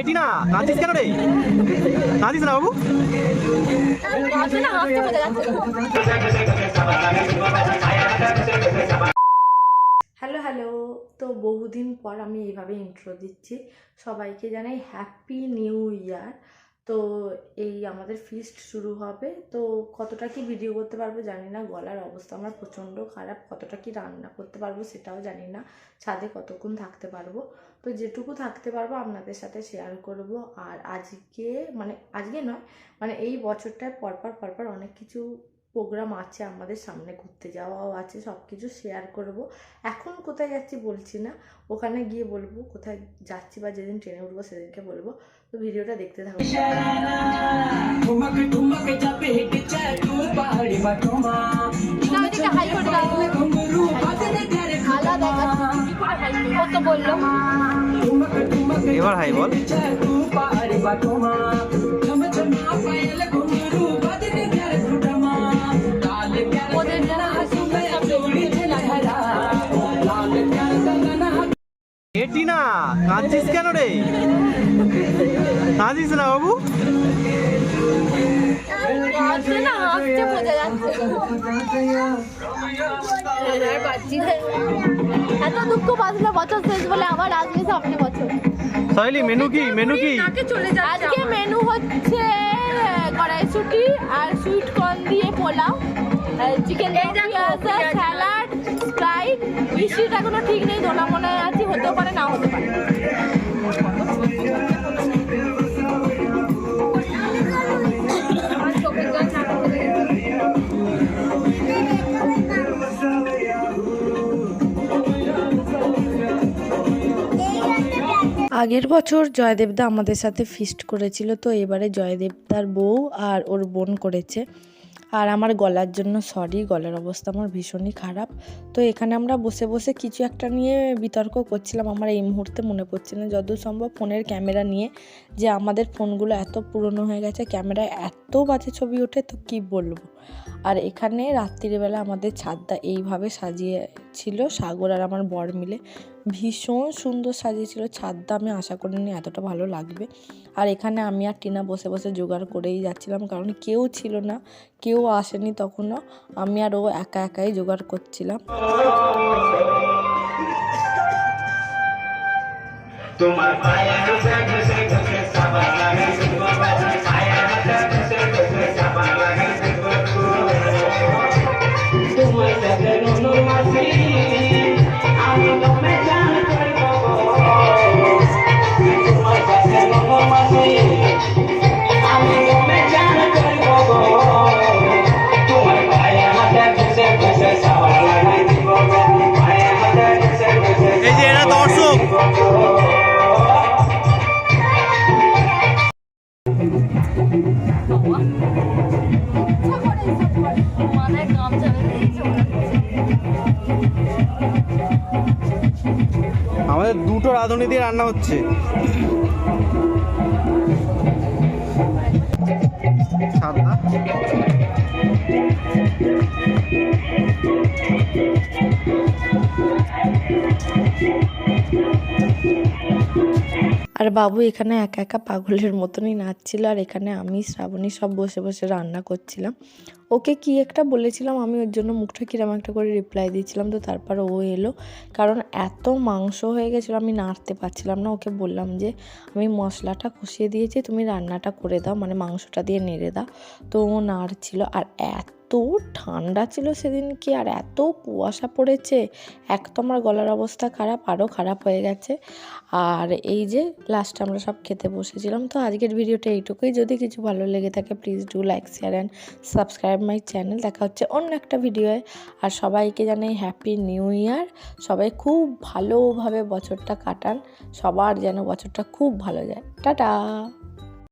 এটি না, নাচিস কেন রে? নাচিস না বাবু। Hello hello. তো বহুদিন পর আমি এইভাবে ইন্ট্রো দিচ্ছি। সবাইকে জানাই হ্যাপি নিউ ইয়ার তো এই আমাদের ফিস্ট শুরু হবে। তো কতটা কি ভিডিও করতে পারব জানি না, গলার অবস্থা আমার প্রচণ্ড খারাপ। কতটা কি রান্না করতে পারব সেটাও জানি না। ছাদে কতক্ষণ থাকতে পারব? তো যেটুকু থাকতে পারব আপনাদের সাথে শেয়ার করব। আর আজকে মানে আজকে নয় মানে এই বছরটায় পরপর পরপর অনেক কিছু প্রোগ্রাম আছে আমাদের সামনে ঘুরতে যাওয়াও আছে সব কিছু শেয়ার করব এখন কোথায় যাচ্ছি বলছি না ওখানে গিয়ে বলব কোথায় যাচ্ছি বা যেদিন ট্রেনে উঠবো সেদিনকে বলব তো ভিডিওটা দেখতে থাকব এবার হাই বল নাচিস কেন রে? নাচিস না বাবু। এত দুঃখ বাঁচলে বছর শেষ বলে আবার আসবে সামনে বছর। সাইলি মেনু কি? মেনু কি? আজকে মেনু হচ্ছে কড়াইশুটি আর সুইট কর্ন দিয়ে পোলাও চিকেন স্যালাড স্প্রাইট মিষ্টিটা কোনো ঠিক নেই দোলা মনে আছে আগের বছর জয়দেবদা আমাদের সাথে ফিস্ট করেছিল, তো এবারে জয়দেবদার বউ আর ওর বোন করেছে। আর আমার গলার জন্য সরি গলার অবস্থা আমার ভীষণই খারাপ। তো এখানে আমরা বসে বসে কিছু একটা নিয়ে বিতর্ক করছিলাম। আমার এই মুহূর্তে মনে পড়ছে না যত সম্ভব ফোনের ক্যামেরা নিয়ে, যে আমাদের ফোনগুলো এত পুরনো হয়ে গেছে, ক্যামেরায় এত বাজে ছবি ওঠে, তো কি বলব? আর এখানে রাত্রিবেলা আমাদের ছাদটা এইভাবে সাজিয়েছিল, সাগর আর আমার বর মিলে। ভীষণ সুন্দর সাজিয়েছিল। ছাদটা আমি আশা করিনি এতটা ভালো লাগবে। আর এখানে আমি আর টিনা বসে বসে জোগাড় করেই যাচ্ছিলাম, কারণ কেউ ছিল না, কেউ আসেনি তখনও। আমি আর ও একা একাই জোগাড় করছিলাম। তোমার আমাদের দুটো রাঁধুনি দিয়ে রান্না হচ্ছে। আর বাবু এখানে একা একা পাগলের মতনই নাচছিল, আর এখানে আমি, শ্রাবণী সব বসে বসে রান্না করছিলাম। ওকে কি একটা বলেছিলাম, আমি ওর জন্য মুখটা কিরম একটা করে রিপ্লাই দিয়েছিলাম, তো তারপর ও এলো। কারণ এত মাংস হয়ে গেছিল, আমি নাড়তে পারছিলাম না। ওকে বললাম যে, আমি মশলাটা কষিয়ে দিয়েছি, তুমি রান্নাটা করে দাও মানে মাংসটা দিয়ে নেড়ে দাও। তো ও নাড়ছিল, আর এত ঠান্ডা ছিল সেদিন কি, আর এত কুয়াশা পড়েছে, এক তো আমার গলার অবস্থা খারাপ আরও খারাপ হয়ে গেছে। আর এই যে লাস্ট আমরা সব খেতে বসেছিলাম, তো আজকের ভিডিওটা এইটুকুই। যদি কিছু ভালো লেগে থাকে please do like share and subscribe my channel, দেখা হচ্ছে অন্য একটা ভিডিওয়ে আর সবাইকে জানাই হ্যাপি নিউ ইয়ার সবাই খুব ভালোভাবে বছরটা কাটান। সবার যেন বছরটা খুব ভালো যায়। টাটা!